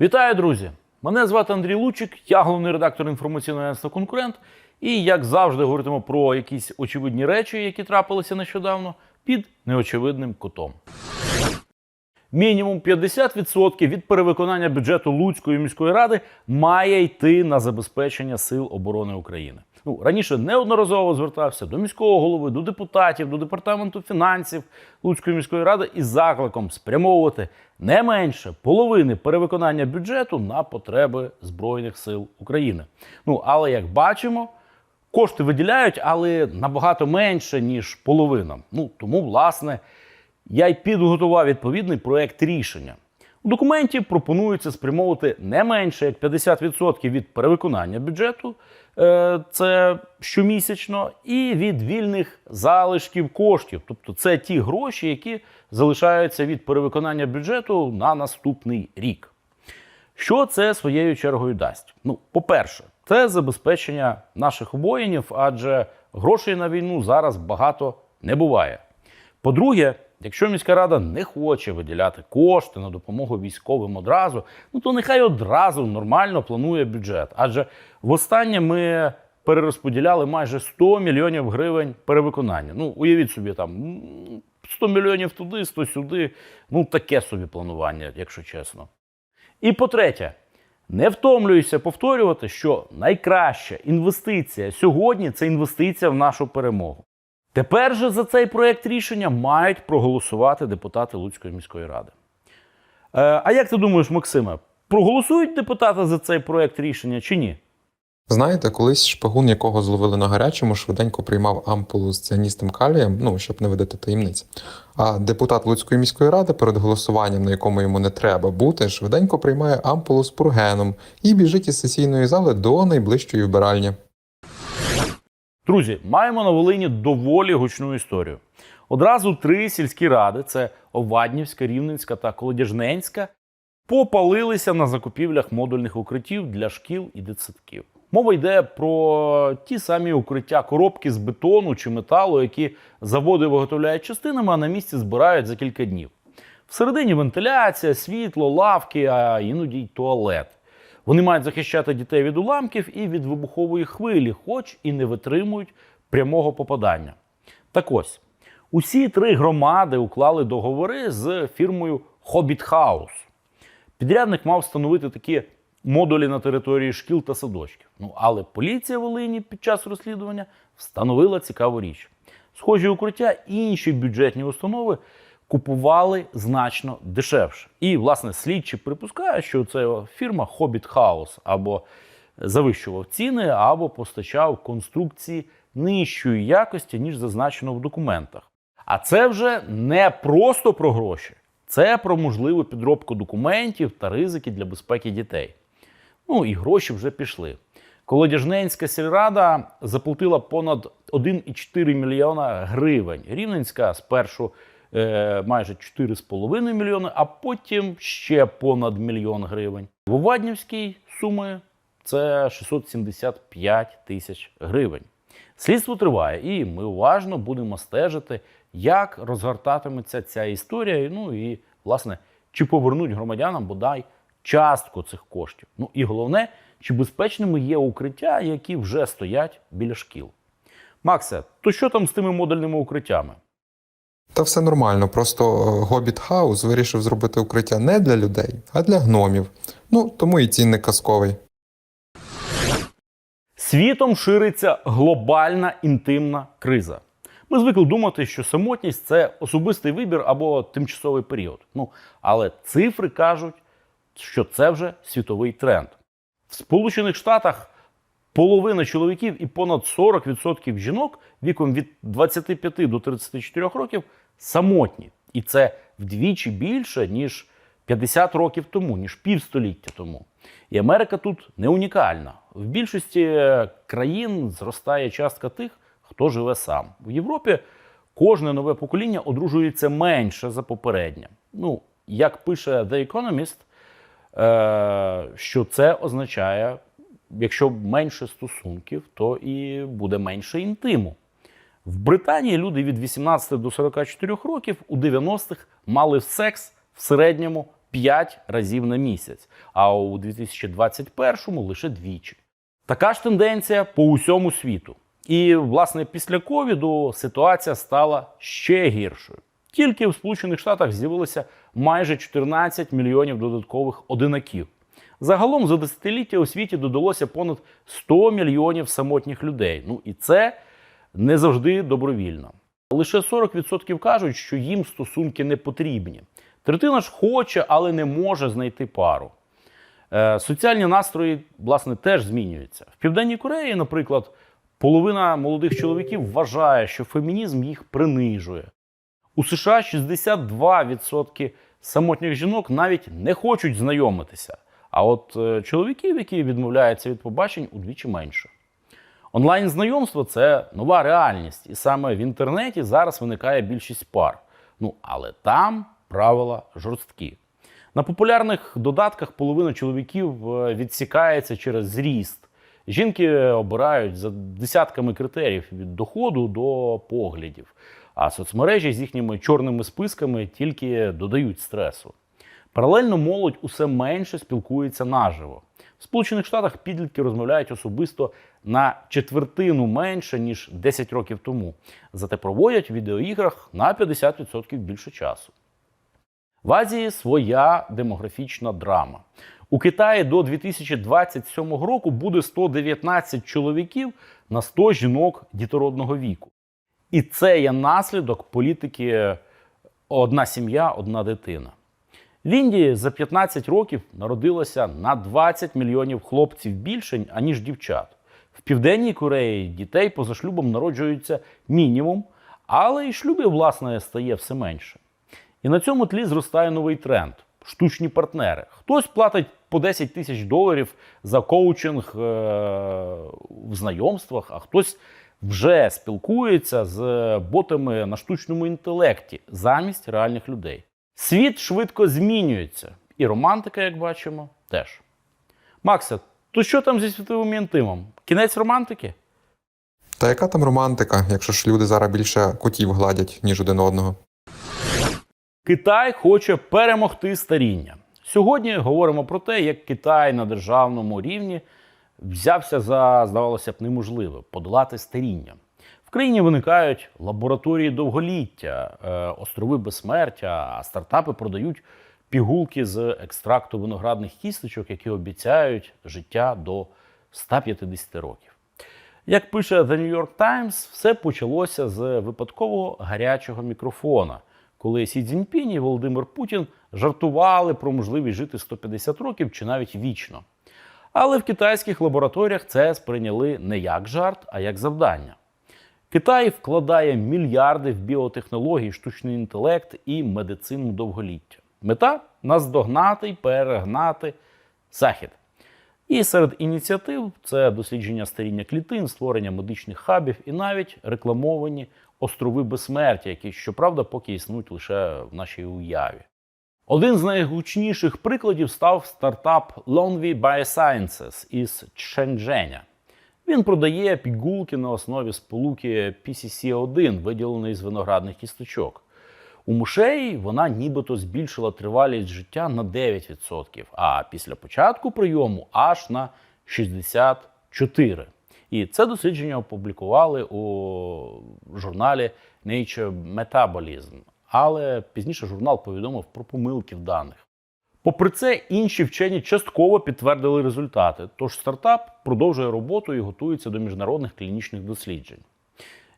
Вітаю, друзі! Мене звати Андрій Лучик, я головний редактор інформаційного агентства Конкурент. І як завжди говоритиму про якісь очевидні речі, які трапилися нещодавно, під неочевидним кутом. Мінімум 50% від перевиконання бюджету Луцької міської ради має йти на забезпечення сил оборони України. Ну раніше неодноразово звертався до міського голови, до депутатів, до департаменту фінансів Луцької міської ради із закликом спрямовувати не менше половини перевиконання бюджету на потреби збройних сил України. Ну але як бачимо, кошти виділяють, але набагато менше ніж половина. Ну тому, власне, я й підготував відповідний проект рішення. У документі пропонується спрямовувати не менше як 50% від перевиконання бюджету, е, це щомісячно, і від вільних залишків коштів. Тобто це ті гроші, які залишаються від перевиконання бюджету на наступний рік. Що це своєю чергою дасть? Ну, по-перше, це забезпечення наших воїнів, адже грошей на війну зараз багато не буває. По-друге, якщо міська рада не хоче виділяти кошти на допомогу військовим одразу, ну то нехай одразу нормально планує бюджет. Адже востаннє ми перерозподіляли майже 100 мільйонів гривень перевиконання. Ну, уявіть собі, там 100 мільйонів туди, 100 сюди. Ну, таке собі планування, якщо чесно. І по-третє, не втомлююся повторювати, що найкраща інвестиція сьогодні це інвестиція в нашу перемогу. Тепер же за цей проект рішення мають проголосувати депутати Луцької міської ради. Е, а як ти думаєш, Максиме, проголосують депутати за цей проект рішення чи ні? Знаєте, колись шпигун, якого зловили на гарячому, швиденько приймав ампулу з ціаністим калієм, ну щоб не видати таємниць. А депутат Луцької міської ради перед голосуванням, на якому йому не треба бути, швиденько приймає ампулу з пургеном і біжить із сесійної зали до найближчої вбиральні. Друзі, маємо на Волині доволі гучну історію. Одразу три сільські ради: це Оваднівська, Рівненська та Колодяжненська, попалилися на закупівлях модульних укриттів для шкіл і дитсадків. Мова йде про ті самі укриття, коробки з бетону чи металу, які заводи виготовляють частинами, а на місці збирають за кілька днів. Всередині вентиляція, світло, лавки, а іноді й туалет. Вони мають захищати дітей від уламків і від вибухової хвилі, хоч і не витримують прямого попадання. Так ось, усі три громади уклали договори з фірмою Hobbit House. Підрядник мав встановити такі модулі на території шкіл та садочків. Ну але поліція Волині під час розслідування встановила цікаву річ. Схожі укриття інші бюджетні установи купували значно дешевше. І, власне, слідчі припускають, що це фірма Hobbit House або завищував ціни, або постачав конструкції нижчої якості, ніж зазначено в документах. А це вже не просто про гроші, це про можливу підробку документів та ризики для безпеки дітей. Ну і гроші вже пішли. Колодяжненська сільрада заплатила понад 1,4 мільйона гривень. Рівненська спершу майже 4,5 мільйони, а потім ще понад мільйон гривень. В Оваднівській суми це 675 тисяч гривень. Слідство триває, і ми уважно будемо стежити, як розгортатиметься ця історія. Ну і, власне, чи повернуть громадянам бодай частку цих коштів. Ну і головне, чи безпечними є укриття, які вже стоять біля шкіл. Максе, то що там з тими модульними укриттями? Та все нормально, просто е, Hobbit House вирішив зробити укриття не для людей, а для гномів. Ну, тому і цінник казковий. Світом шириться глобальна інтимна криза. Ми звикли думати, що самотність це особистий вибір або тимчасовий період. Ну, але цифри кажуть, що це вже світовий тренд. В Сполучених Штатах половина чоловіків і понад 40% жінок віком від 25 до 34 років самотні. І це вдвічі більше, ніж 50 років тому, ніж півстоліття тому. І Америка тут не унікальна. В більшості країн зростає частка тих, хто живе сам. В Європі кожне нове покоління одружується менше за попереднє. Ну, як пише The Economist, е, що це означає, якщо менше стосунків, то і буде менше інтиму. В Британії люди від 18 до 44 років у 90-х мали секс в середньому 5 разів на місяць, а у 2021-му лише двічі. Така ж тенденція по усьому світу. І, власне, після ковіду ситуація стала ще гіршою. Тільки в Сполучених Штатах з'явилося майже 14 мільйонів додаткових одинаків. Загалом за десятиліття у світі додалося понад 100 мільйонів самотніх людей. Ну і це не завжди добровільно. Лише 40% кажуть, що їм стосунки не потрібні. Третина ж хоче, але не може знайти пару. Е, соціальні настрої, власне, теж змінюються. В Південній Кореї, наприклад, половина молодих чоловіків вважає, що фемінізм їх принижує. У США 62% самотніх жінок навіть не хочуть знайомитися. А от е, чоловіків, які відмовляються від побачень, удвічі менше. Онлайн знайомство це нова реальність, і саме в інтернеті зараз виникає більшість пар. Ну але там правила жорсткі. На популярних додатках половина чоловіків е, відсікається через зріст. Жінки обирають за десятками критеріїв від доходу до поглядів. А соцмережі з їхніми чорними списками тільки додають стресу. Паралельно молодь усе менше спілкується наживо. В Сполучених Штатах підлітки розмовляють особисто на четвертину менше ніж 10 років тому. Зате проводять в відеоіграх на 50% більше часу. В Азії своя демографічна драма. У Китаї до 2027 року буде 119 чоловіків на 100 жінок дітородного віку. І це є наслідок політики одна сім'я, одна дитина. В Індії за 15 років народилося на 20 мільйонів хлопців більше, аніж дівчат. В Південній Кореї дітей поза шлюбом народжується мінімум, але і шлюбів, власне, стає все менше. І на цьому тлі зростає новий тренд штучні партнери. Хтось платить по 10 тисяч доларів за коучинг е- в знайомствах, а хтось вже спілкується з ботами на штучному інтелекті замість реальних людей. Світ швидко змінюється, і романтика, як бачимо, теж. Макса, то що там зі світовим інтимом? Кінець романтики? Та яка там романтика, якщо ж люди зараз більше котів гладять, ніж один одного? Китай хоче перемогти старіння. Сьогодні говоримо про те, як Китай на державному рівні взявся за, здавалося б, неможливе подолати старіння. В країні виникають лабораторії довголіття, е, острови безсмертя, а стартапи продають пігулки з екстракту виноградних кісточок, які обіцяють життя до 150 років. Як пише The New York Times, все почалося з випадкового гарячого мікрофона, коли Сі Цзіньпінь і Володимир Путін жартували про можливість жити 150 років чи навіть вічно. Але в китайських лабораторіях це сприйняли не як жарт, а як завдання. Китай вкладає мільярди в біотехнології, штучний інтелект і медицину довголіття. Мета наздогнати й перегнати захід. І серед ініціатив це дослідження старіння клітин, створення медичних хабів і навіть рекламовані острови безсмертя, які, щоправда, поки існують лише в нашій уяві. Один з найгучніших прикладів став стартап Lonely Biosciences із Чжендженя. Він продає пігулки на основі сполуки PCC1, виділеної з виноградних кісточок. У мишей вона нібито збільшила тривалість життя на 9%, а після початку прийому аж на 64%. І це дослідження опублікували у журналі Nature Metabolism. Але пізніше журнал повідомив про помилки в даних. Попри це, інші вчені частково підтвердили результати, тож стартап продовжує роботу і готується до міжнародних клінічних досліджень.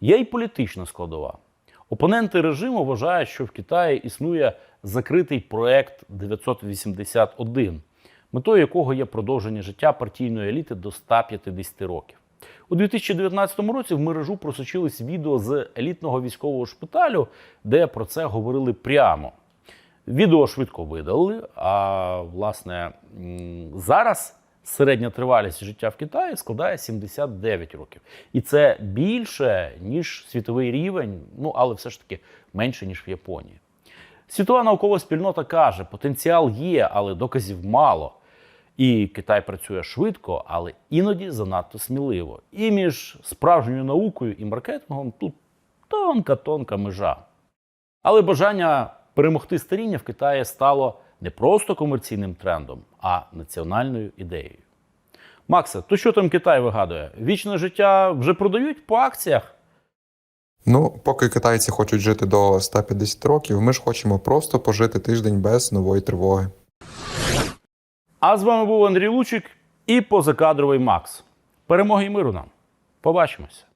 Є й політична складова. Опоненти режиму вважають, що в Китаї існує закритий проект 981, метою якого є продовження життя партійної еліти до 150 років. У 2019 році в мережу просочились відео з елітного військового шпиталю, де про це говорили прямо. Відео швидко видали. А власне зараз середня тривалість життя в Китаї складає 79 років. І це більше, ніж світовий рівень, ну але все ж таки менше, ніж в Японії. Світова наукова спільнота каже, потенціал є, але доказів мало. І Китай працює швидко, але іноді занадто сміливо. І між справжньою наукою і маркетингом тут тонка-тонка межа. Але бажання перемогти старіння в Китаї стало не просто комерційним трендом, а національною ідеєю. Максе, то що там Китай вигадує? Вічне життя вже продають по акціях? Ну, поки китайці хочуть жити до 150 років, ми ж хочемо просто пожити тиждень без нової тривоги. А з вами був Андрій Лучик і позакадровий Макс. Перемоги і миру нам. Побачимося!